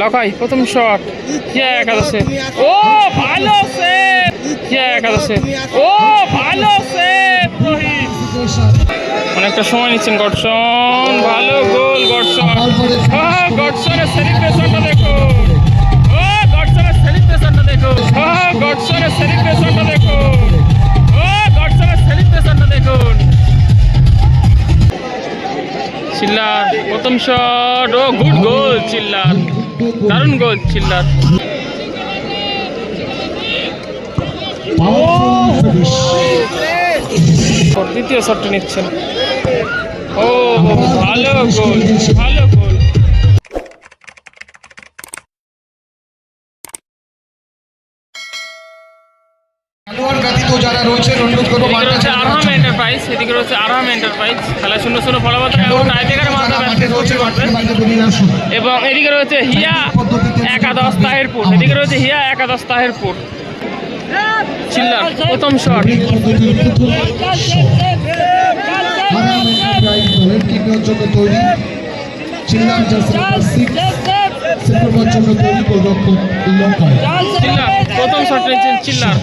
লকাই প্রথম শট হিয়া একাদশে ও, ভালো সে। হিয়া একাদশে ও, ভালো সে, রোহিত। অনেকটা সময় নিচ্ছেন গডসন ভালো গোল গডসন গডসনের সেলিব্রেশনটা দেখুন ও গডসনের সেলিব্রেশনটা দেখুন ও গডসনের সেলিব্রেশনটা দেখুন ও গডসনের সেলিব্রেশনটা দেখুন। চিল্লার, প্রথম শট ও গুড গোল চিল্লার। গোল চিল্লার দ্বিতীয় শটটা নিচ্ছেন। ও ভালো গোল ভালো ব্যতীত যারা অনুরোধ করব রয়েছে আরহাম জন্য। এন্টারপ্রাইজ এদিকে রয়েছে আরহাম এন্টারপ্রাইজ খেলা শূন্য ফলাফল এবং মাধ্যমে। এবং এদিকে রয়েছে হিয়া একাদশ তাহেরপুর। এদিকে রয়েছে হিয়া একাদশ তাহেরপুর। চিল্লার প্রথম শট। পদ্ধতির প্রথম শট। আরাম এন্টারপ্রাইজ দলের কিংবদন্তির জন্য তৈরি চিল্লার জার্সি নাম্বার সিক্স সেপ্টেম্বর জন্য তৈরি গোলরক্ষক লঙ্কায় চিল্লার প্রথম শট নিচ্ছেন চিল্লার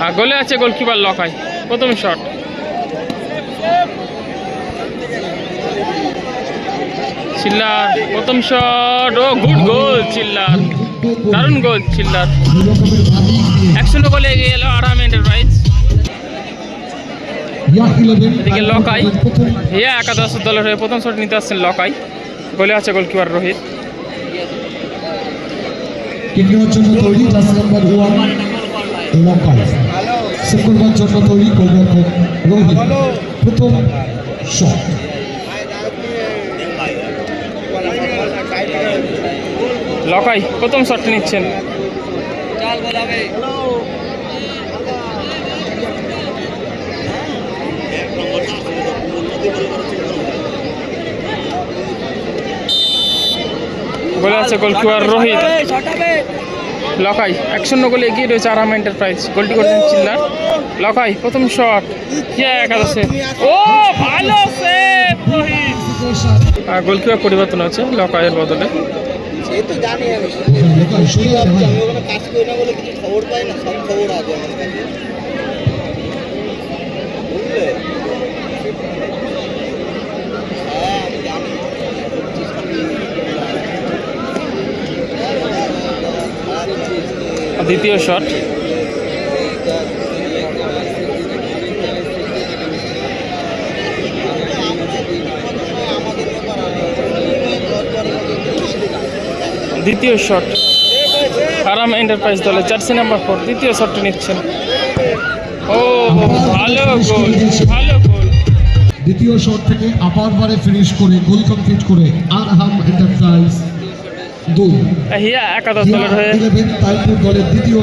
আর গোলে আছে গোলকিপার লকাই প্রথম শট চিল্লার প্রথম শট ও গুড গোল চিল্লার দারুণ গোল চিল্লার গোলরক্ষকের ভাবি এক গোলে এগিয়ে এলো আরাম এন্টারপ্রাইজ এদিকে লকাই হিয়া একাদশ দলের হয়ে প্রথম শট নিতে আসছেন লকাই গোলে আছে গোলকিপার রোহিত কিংবদন্তির জন্য তৈরি জার্সি নাম্বার ওয়ান লঙ্কায় সেপ্টেম্বর জন্য তৈরি গোলরক্ষক রোহিত। প্রথম শট লকাই প্রথম শট নিচ্ছেন। গোলে আছে গোলকিপার রোহিত। লকাই এক শূন্য গোলে এগিয়ে রয়েছে আরাম এন্টারপ্রাইজ গোলটি করেছেন চিল্লার। লকাই, প্রথম শট একাদশে ও, ভালো গোলকিপার পরিবর্তন হচ্ছে লকাইয়ের বদলে। খবর পাই না সব খবর আছে দ্বিতীয় শট। দ্বিতীয় শট। আরাম এন্টারপ্রাইজ দলের জার্সি নাম্বার ফোর, দ্বিতীয় শটটি নিচ্ছেন। ও, ভালো গোল ভালো গোল। দ্বিতীয় শট থেকে আপার বারে ফিনিশ করে গোল কমপ্লিট করে আরহাম এন্টারপ্রাইজ। হিয়া একাদশ দলের হয়ে দ্বিতীয়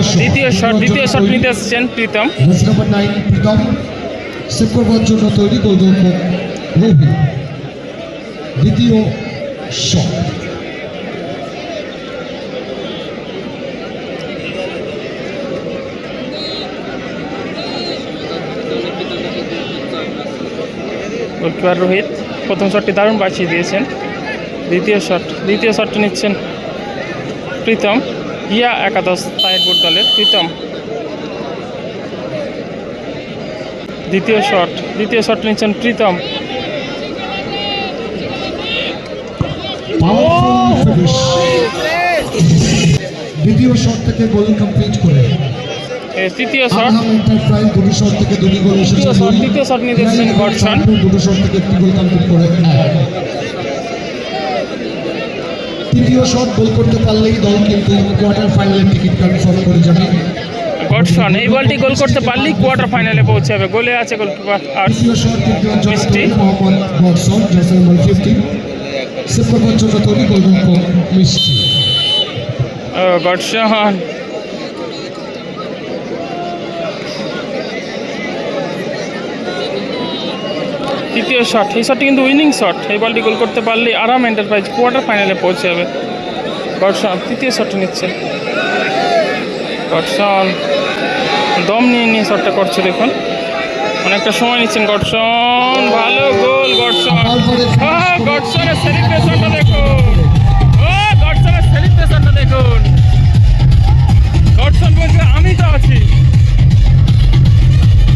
শট। দ্বিতীয় শট নিতে আসছেন প্রীতম। জার্সি প্রীতম। সেভ করবার জন্য তৈরি গোলরক্ষক রবি। দ্বিতীয় শট। গোলকিপার রোহিত প্রথম শটটি দারুণ বাঁচিয়ে দিয়েছেন। দ্বিতীয় শট দ্বিতীয় শটটি নিচ্ছেন প্রীতম। ইয়া একাদশ তাহিরপুর দলের প্রীতম। দ্বিতীয় শট দ্বিতীয় শট নিচ্ছেন প্রীতম। দ্বিতীয় শট থেকে গোল কমপ্লিট করে। তৃতীয় শট। এন্টারপ্রাইজ দুটি শট থেকে দুটি গোল এসেছে। তৃতীয় শট, নিয়ে গডসন। দুটো শট থেকে একটি গোল কমপ্লিট করে। তৃতীয় শট গোল করতে পারলেই দল কিন্তু কোয়ার্টার ফাইনালের টিকিট কনফার্ম করে যাবে। গডসন এই বলটি গোল করতে পারলেই কোয়ার্টার ফাইনালে পৌঁছে যাবে গোলে আছে গোলকিপার আর মিষ্টি। Godson jersey number fifteen September জন্য তৈরি গোলরক্ষক মিষ্টি। গডসন। তৃতীয় শট এই শটটি কিন্তু উইনিং শট এই বলটি গোল করতে পারলে আরাম এন্টারপ্রাইজ কোয়ার্টার ফাইনালে পৌঁছে যাবে। বর্ষণ তৃতীয় শট নিচ্ছে। বর্ষণ দম নিয়ে নিয়ে শটটা করছে দেখুন। অনেকটা সময় নিচ্ছেন গর্ষণ ভালো গোল গর্ষণ দেখুন। ও দেখুন। বলছে আমি তো আছি।